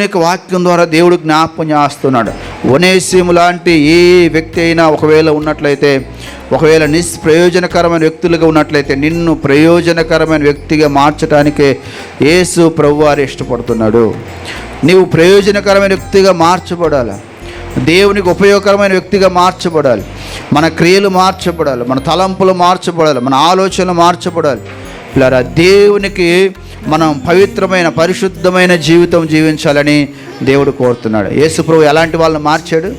యొక్క వాక్యం ద్వారా దేవుడు జ్ఞాపం చేస్తున్నాడు. వనేసిము లాంటి ఏ వ్యక్తి అయినా ఒకవేళ ఉన్నట్లయితే ఒకవేళ నిష్ప్రయోజనకరమైన వ్యక్తులుగా ఉన్నట్లయితే నిన్ను ప్రయోజనకరమైన వ్యక్తిగా మార్చడానికే యేసు ప్రభువారు ఇష్టపడుతున్నాడు. నీవు ప్రయోజనకరమైన వ్యక్తిగా మార్చబడాలి. దేవునికి ఉపయోగకరమైన వ్యక్తిగా మార్చబడాలి. మన క్రియలు మార్చబడాలి. మన తలంపులు మార్చబడాలి. మన ఆలోచనలు మార్చబడాలి. ఇలా దేవునికి మనం పవిత్రమైన పరిశుద్ధమైన జీవితం జీవించాలని దేవుడు కోరుతున్నాడు. యేసుప్రభు ఎలాంటి వాళ్ళని మార్చాడు?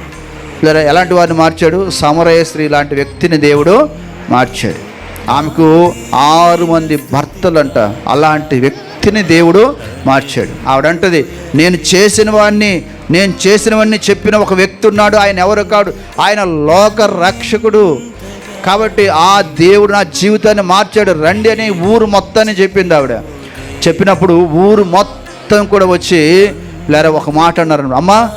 లేదా ఎలాంటి వారిని మార్చాడు? సమరయ స్త్రీ లాంటి వ్యక్తిని దేవుడు మార్చాడు. ఆమెకు ఆరు మంది భర్తలంట. అలాంటి వ్యక్తిని దేవుడు మార్చాడు. ఆవిడంటది నేను చేసిన వాడిని నేను చేసినవన్నీ చెప్పిన ఒక వ్యక్తి ఉన్నాడు. ఆయన ఎవరు కాడు? ఆయన లోక రక్షకుడు. కాబట్టి ఆ దేవుడు నా జీవితాన్ని మార్చాడు. రండి అని ఊరు మొత్తాన్ని చెప్పింది ఆవిడ. చెప్పినప్పుడు ఊరు మొత్తం కూడా వచ్చి లేరా ఒక మాట అన్నారు. అమ్మా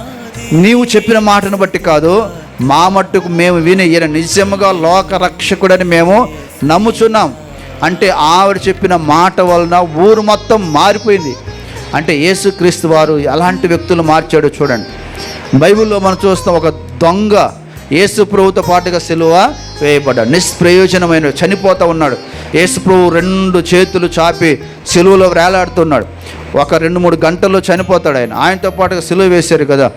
నీవు చెప్పిన మాటను బట్టి కాదు మా మట్టుకు మేము విని ఈయన నిజముగా లోక రక్షకుడని మేము నమ్ముచున్నాం. అంటే ఆవిడ చెప్పిన మాట వలన ఊరు మొత్తం మారిపోయింది. అంటే యేసుక్రీస్తు వారు ఎలాంటి వ్యక్తులు మార్చాడో చూడండి. బైబిల్లో మనం చూస్తాం ఒక దొంగ యేసు ప్రభుతో పాటుగా సిలువ వేయబడ్డాడు. నిష్ప్రయోజనమైన చనిపోతూ ఉన్నాడు. యేసు ప్రభు రెండు చేతులు చాపి సెలువులో వేలాడుతున్నాడు. ఒక రెండు మూడు గంటల్లో చనిపోతాడు ఆయన. ఆయనతో పాటుగా సెలువు వేశారు కదా.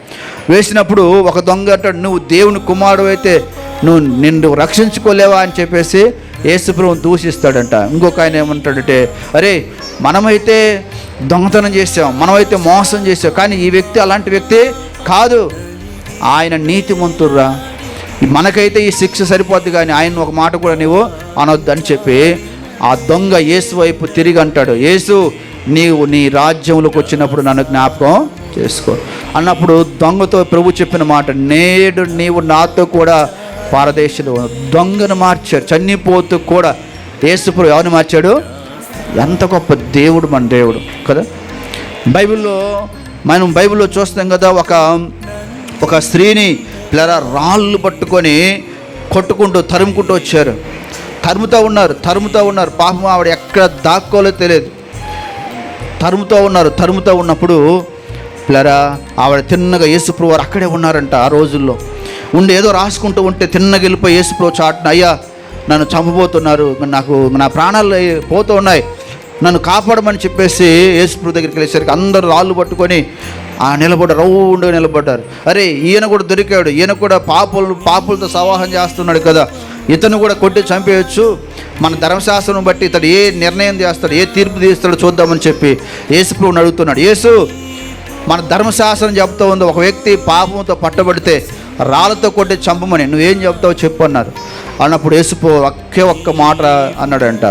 వేసినప్పుడు ఒక దొంగ అంటాడు నువ్వు దేవుని కుమారుడు అయితే నువ్వు నిన్ను రక్షించుకోలేవా? అని చెప్పేసి యేసుప్రభు దూషిస్తాడంట. ఇంకొక ఆయన ఏమంటాడంటే అరే మనమైతే దొంగతనం చేసాం మనమైతే మోసం చేసాం కానీ ఈ వ్యక్తి అలాంటి వ్యక్తి కాదు. ఆయన నీతిమంతుర్రా మనకైతే ఈ శిక్ష సరిపోద్ది కానీ ఆయన ఒక మాట కూడా నీవు అనొద్దు అని చెప్పి ఆ దొంగ యేసు వైపు తిరిగి అంటాడు యేసు నీవు నీ రాజ్యంలోకి వచ్చినప్పుడు నన్ను జ్ఞాపకం చేసుకో. అన్నప్పుడు దొంగతో ప్రభు చెప్పిన మాట నేడు నీవు నాతో కూడా పారదేశంలో దొంగను మార్చాడు చనిపోతూ కూడా యేసుప్రభు ఎవరిని మార్చాడు? ఎంత గొప్ప దేవుడు మన దేవుడు కదా? బైబిల్లో మనం బైబిల్లో చూస్తాం కదా ఒక ఒక స్త్రీని పిల్లరా రాళ్ళు పట్టుకొని కొట్టుకుంటూ తరుముకుంటూ వచ్చారు. తరుముతూ ఉన్నారు తరుముతూ ఉన్నారు. పాపం ఆవిడ ఎక్కడ దాక్కోలో తెలియదు. తరుముతూ ఉన్నారు తరుముతూ ఉన్నప్పుడు ప్లరా ఆవిడ తిన్నగా యేసుప్రభు వారు అక్కడే ఉన్నారంట ఆ రోజుల్లో. ఉండి ఏదో రాసుకుంటూ ఉంటే తిన్నగా వెళ్ళిపోయి యేసుప్రభు చాటున అయ్యా నన్ను చంపబోతున్నారు నాకు నా ప్రాణాలు పోతూ ఉన్నాయి. నన్ను కాపాడమని చెప్పేసి యేసుప్రభు దగ్గరికి వెళ్ళేసరికి అందరూ రాళ్ళు పట్టుకొని ఆ నిలబడ్డ రౌండ్గా నిలబడ్డారు. అరే ఈయన కూడా దొరికాడు ఈయన కూడా పాపులు పాపులతో సవాహం చేస్తున్నాడు కదా. ఇతను కూడా కొట్టి చంపేయచ్చు. మన ధర్మశాస్త్రం బట్టి ఇతడు ఏ నిర్ణయం చేస్తాడు ఏ తీర్పు తీస్తాడో చూద్దామని చెప్పి యేసుప్రభుని అడుగుతున్నాడు. యేసు మన ధర్మశాస్త్రం చెప్తా ఉంది. ఒక వ్యక్తి పాపంతో పట్టబడితే రాళ్ళతో కొట్టి చంపమని. నువ్వేం చెప్తావు చెప్పు అన్నారు. అన్నప్పుడు వేసిపో ఒకే ఒక్క మాట అన్నాడంట.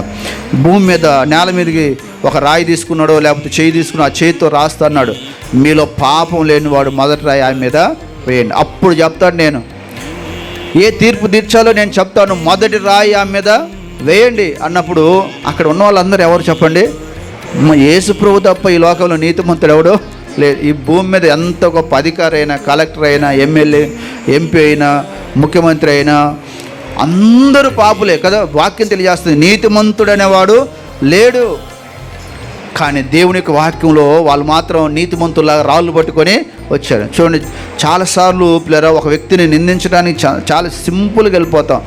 భూమి మీద నేల మీదకి ఒక రాయి తీసుకున్నాడో లేకపోతే చేయి తీసుకుని ఆ చేతితో రాస్తా అన్నాడు. మీలో పాపం లేనివాడు మొదటి రాయి ఆయన మీద వేయండి. అప్పుడు చెప్తాడు నేను. ఏ తీర్పు తీర్చాలో నేను చెప్తాను. మొదటి రాయి ఆమె మీద వేయండి అన్నప్పుడు అక్కడ ఉన్న వాళ్ళందరూ ఎవరు చెప్పండి? యేసు ప్రభు తప్ప ఈ లోకంలో నీతిమంతుడు ఎవడో? లేదు. ఈ భూమి మీద ఎంత గొప్ప అధికారి అయినా కలెక్టర్ అయినా ఎమ్మెల్యే ఎంపీ అయినా ముఖ్యమంత్రి అయినా అందరూ పాపులే కదా? వాక్యం తెలియజేస్తుంది. నీతిమంతుడు అనేవాడు లేడు. కానీ దేవుని యొక్క వాక్యంలో వాళ్ళు మాత్రం నీతిమంతుల్లాగా రాళ్ళు పట్టుకొని వచ్చారు చూడండి చాలాసార్లు పిల్లరా ఒక వ్యక్తిని నిందించడానికి చా చాలా సింపుల్గా వెళ్ళిపోతాం.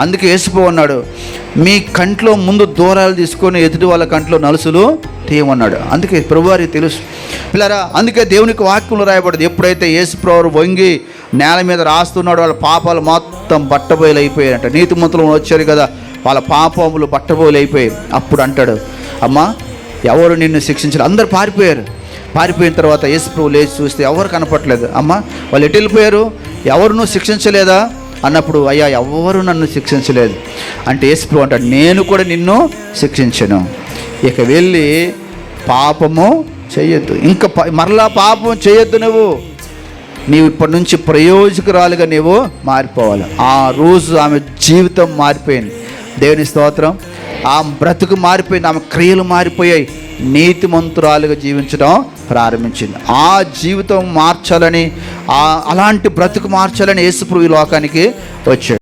అందుకే వేసిపో ఉన్నాడు మీ కంట్లో ముందు దూరాలు తీసుకొని ఎదుటి వాళ్ళ కంట్లో నలుసులు తీయమన్నాడు. అందుకే ప్రభువారి తెలుసు. పిల్లరా అందుకే దేవునికి వాక్యంలో రాయబడదు ఎప్పుడైతే యేసుప్రభు వంగి నేల మీద రాస్తున్నాడు వాళ్ళ పాపాలు మొత్తం బట్టబోయలు అయిపోయాయంట నీతిమంతులు వచ్చారు కదా వాళ్ళ పాపములు బట్టబోయలు అయిపోయాయి అప్పుడు అంటాడు అమ్మా ఎవరు నిన్ను శిక్షించారు? అందరు పారిపోయారు. పారిపోయిన తర్వాత యేసుప్రభు లేచి చూస్తే ఎవరు కనపట్లేదు అమ్మ వాళ్ళు ఎటు వెళ్ళిపోయారు? ఎవరు శిక్షించలేదా? అన్నప్పుడు అయ్యా ఎవరు నన్ను శిక్షించలేదు. అంటే యేసుప్రభు అంటాడు నేను కూడా నిన్ను శిక్షించను. ఇక వెళ్ళి పాపము చేయొద్దు. ఇంకా మరలా పాపం చేయొద్దు నువ్వు. నీవు ఇప్పటి నుంచి ప్రయోజకురాలుగా నీవు మారిపోవాలి. ఆ రోజు ఆమె జీవితం మారిపోయింది. దేవుని స్తోత్రం. ఆ బ్రతుకు మారిపోయింది. ఆమె క్రియలు మారిపోయాయి. నీతిమంతురాలుగా జీవించడం ప్రారంభించింది. ఆ జీవితం మార్చాలని అలాంటి బ్రతుకు మార్చాలని యేసుప్రభు ఈ లోకానికి వచ్చాడు.